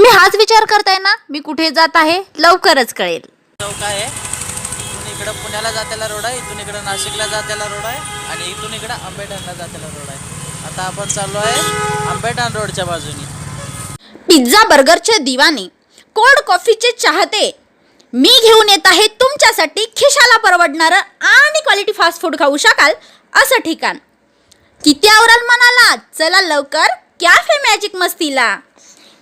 तुम्ही हाच विचार करताय ना? मी कुठे जात आहे? लवकरच कळेल. चौक आहे. इथून इकडं पुण्याला जात्याला रोड आहे इथून इकडं नाशिकला जात्याला रोड आहे आणि इथून इकडं आंबेठाणला जात्याला रोड आहे. आता आपण चाललो आहे आंबेठाण रोडच्या बाजूनी. पिझ्झा बर्गरचे दिवाने कोल्ड कॉफीचे चाहते. मी घेऊन येत आहे तुमच्यासाठी खिशाला परवडणारं आणि क्वालिटी फास्ट फूड खाऊ शकाल असं ठिकाण. किती आवराल म्हणाला चला लवकर कॅफे मॅजिक मस्तीला.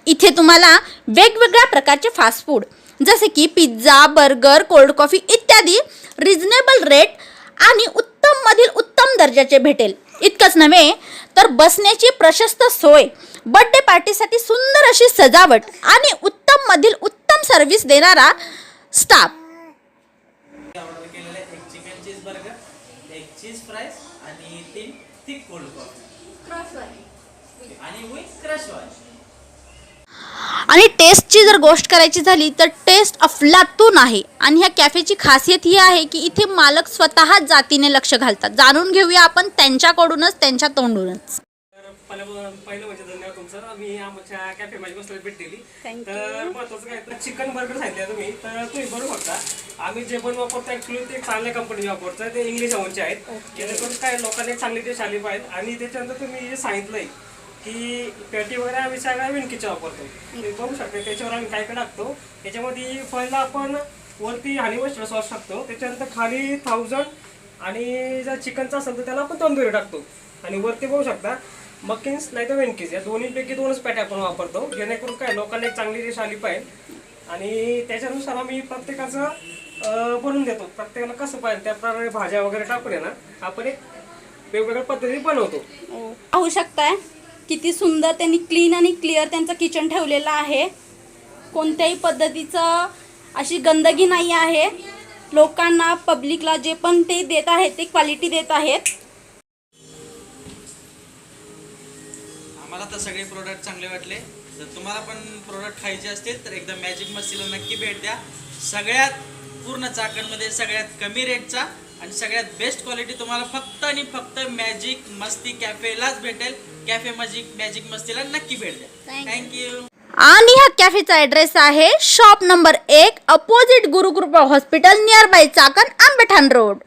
इथे तुम्हाला वेगवेगळ्या प्रकारचे फास्ट फूड जसे की पिझ्झा बर्गर कोल्ड कॉफी इत्यादी रिझनेबल रेट आणि उत्तम मधील उत्तम दर्जाचे भेटेल. इतकंच नव्हे तर बसण्याची प्रशस्त सोय बर्थडे पार्टीसाठी सुंदर अशी सजावट आणि उत्तम मधील उत्तम सर्व्हिस देणारा स्टाफ ऑर्डर आणि टेस्टची जर गोष्ट करायची झाली तर टेस्ट अफलातून आहे. आणि ह्या कॅफेची खासियत ही आहे की इथे मालक स्वतः जातीने लक्ष घालतात. जाणून घेऊया आपण त्यांच्याकडूनच त्यांच्या तोंडूनच. तर पहिलं पहिलं म्हणजे धन्यवाद तुमचं. आम्ही आमच्या कॅफे माझी बसला भेट दिली तर महत्वाचं काय तर चिकन बर्गर सांगितलं तुम्ही. तर तुम्ही बरोबर बघता आम्ही जे पण वापरतो ऍक्च्युली ते चांगल्या कंपनी वापरतो ते इंग्लिश अवनचे आहेत. जेणेकरून काय लोकांना एक चांगली टेस्ट आली पाहिजे. आणि त्याच्यानंतर तुम्ही जे सांगितलंय की पॅटी वगैरे आम्ही सगळ्या विणकीच्या वापरतो ते म्हणजे बघू शकतो. त्याच्यावर आम्ही काय काय टाकतो? त्याच्यामध्ये पहिला आपण वरती हानी मस्टर्ड सॉस टाकतो. त्याच्यानंतर खाली थाउजंड आणि जर चिकनचा असेल तर त्याला आपण तंदुरी टाकतो. आणि वरती बघू शकता मकिन्स नाही तर वेनकीज. या दोन्हीपैकी दोनच पॅटे आपण वापरतो. जेणेकरून काय लोकांना एक चांगली डिश आली पाहिजे. आणि त्याच्यानुसार आम्ही प्रत्येकाचं बनवून देतो. प्रत्येकाला कसं पाहिजे त्याप्रमाणे भाज्या वगैरे टाकून आहे ना आपण एक वेगवेगळ्या पद्धतीने बनवतो. पाहू शकताय. किती सुंदर त्यांनी क्लीन आणि क्लिअर त्यांचं किचन ठेवलेलं आहे. कोणत्याही पद्धतीचं अशी गंदगी नाही आहे. लोकांना पब्लिकला जे पण ते देत आहेत ते क्वालिटी देत आहेत. आम्हाला तर सगळे प्रोडक्ट चांगले वाटले. जर तुम्हाला पण प्रोडक्ट खायचे असतील तर एकदा मॅजिक मस्तीला नक्की भेट द्या. सगळ्यात पूर्ण चाकणमध्ये सगळ्यात कमी रेटचा आणि सगळ्यात बेस्ट क्वालिटी तुम्हाला फक्त आणि फक्त मॅजिक मस्ती कॅफेलाच भेटेल. कॅफे मॅजिक मॅजिक मस्तीला नक्की भेट द्या. थँक्यू आणि ह्या कॅफेचा ॲड्रेस आहे शॉप नंबर एक opposite Gurukrupa hospital nearby Chakan Ambethan road